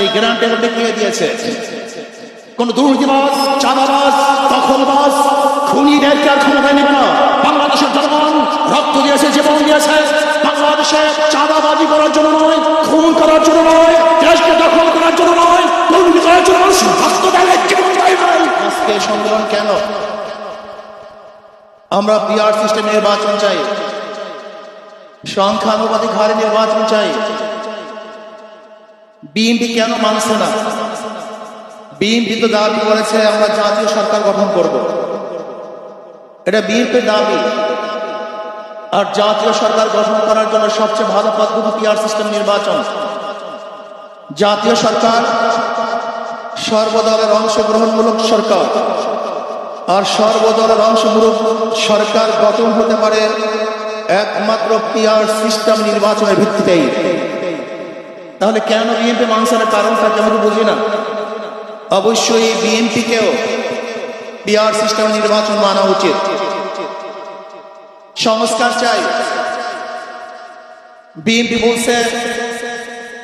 এই গ্রান্টের দেখিয়ে দিয়েছে। কোন দুর্নীতিবাজ চাঁদাবাজ দখলবাজ খুনিদেরকে আর ক্ষমতায় নেবে না বাংলাদেশের জনগণ রক্ত দিয়েছে, জীবন দিয়েছে। বাংলাদেশে চাঁদাবাজি করার জন্য নয়, খুন করার জন্য নয়, দেশকে দখল করার জন্য নয় দুর্নীতি করার জন্য রক্ত। আজকে সম্মেলন কেন? আমরা পিআর সিস্টেম নির্বাচন চাই। সংখ্যানুপাতিক হারে নির্বাচন চাই। বিএনপি কেন মানছে না? বিএনপি তো দাবি করেছে, আমরা জাতীয় সরকার গঠন করব। এটা বিএনপির দাবি। আর জাতীয় সরকার গঠন করার জন্য সবচেয়ে ভালো পদ্ধতি পিআর সিস্টেম নির্বাচন? জাতীয় সরকার সর্বদলের অংশগ্রহণমূলক সরকার। আর সর্বদলের অংশগ্রহণ সরকার গঠন হতে পারে একমাত্র পিআর সিস্টেম নির্বাচনের ভিত্তিতেই। তাহলে কেন বিএনপি মানসারের কারণটা কেমন বুঝি না? অবশ্যই বিএনপিকেও পিআর সিস্টেম নির্বাচন মানা উচিত। সংস্কার চাই। বিএনপি বলছে,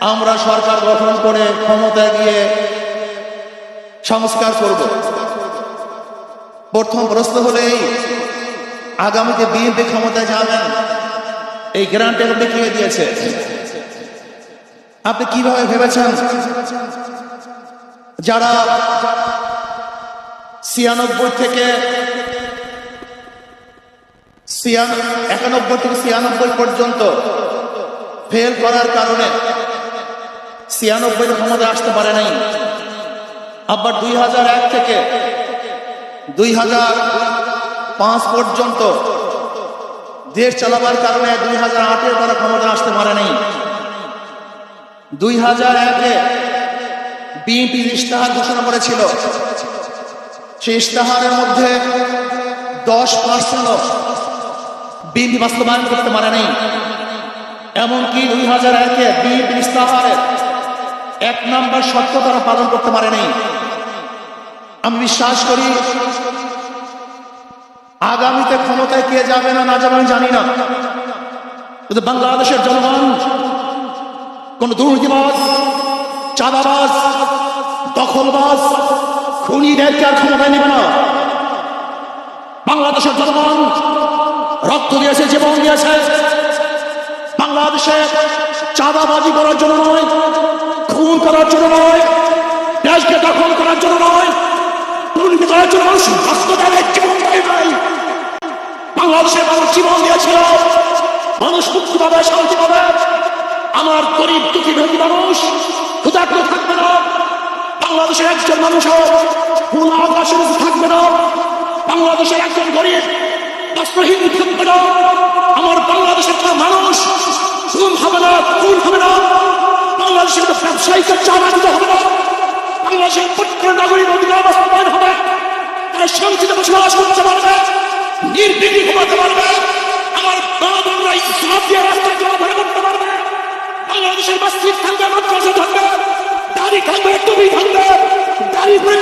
আমরা সরকার গঠন করে ক্ষমতায় গিয়ে সংস্কার করব। প্রথম প্রশ্ন হলে এই, আগামীতে বিএনপি ক্ষমতায় যাবেন? এই দেখিয়ে দিয়েছে? আপনি কীভাবে ভেবেছেন যারা ছিয়ানব্বই থেকে একানব্বই থেকে ছিয়ানব্বই পর্যন্ত ফেল করার কারণে ছিয়ানব্বই ক্ষমতা আসতে পারে নাই। আবার দুই হাজার এক থেকে দুই হাজার পাঁচ পর্যন্ত দেশ চালাবার কারণে দুই হাজার আটের তারা ক্ষমতা আসতে পারে নাই। দুই হাজার একে বিএনপি ইস্তাহার ঘোষণা করেছিল। সেই ইস্তাহারের মধ্যে দশ পার্সেন্ট বিএনপি বাস্তবায়ন করতে পারে নাই। এমনকি দুই হাজার একে বিএনপি ইস্তাহারের এক নাম্বার শর্ত তারা পালন করতে পারে নাই। আমি বিশ্বাস করি, আগামীতে ক্ষমতায় কে যাবে না না যাবে আমি জানি না। কিন্তু বাংলাদেশের জনগণ কোন দুর্নীতিবাজ চাঁদাবাজ দখলবাজ খুনিদেরকে আর ক্ষমতায় নেবে না? বাংলাদেশের জনগণ রক্ত দিয়েছে, জীবন দিয়েছে। বাংলাদেশে চাঁদাবাজি করার জন্য নয়, খুন করার জন্য নয়, দেশকে দখল করার জন্য নয় দুর্নীতি করার জন্য মানুষ দেয় জীবন ভাই বাংলাদেশের মানুষ জীবন দিয়েছিল, মানুষ মুক্তি পাবে শান্তি পাবে আমার গরিব, দুঃখী ভেদি মানুষ ক্ষুধার্ত থাকবে না। বাংলাদেশের একজন মানুষ কোন আকাশের থাকবে না। বাংলাদেশের একজন গরিব বস্ত্রহীন থাকবে না। আমার বাংলাদেশের কোনো মানুষ খুন হবে না হবে না। বাংলাদেশের ব্যবসায়ীকে হবে না। বাংলাদেশের প্রত্যেক নাগরিক অধিকার বাস্তবায়ন হবে। তারা শান্তিতে বসবাস করতে পারবে নির্বিঘ্নে ঘুমাতে পারবে। আমার মা বোনরা ইসলাম রাস্তায় চলাফেরা করতে পারবে বাংলাদেশের মসজিদ থাকবে মাদ্রাসা থাকবে দাড়ি থাকবে টুপি থাকবে দাড়ি পরে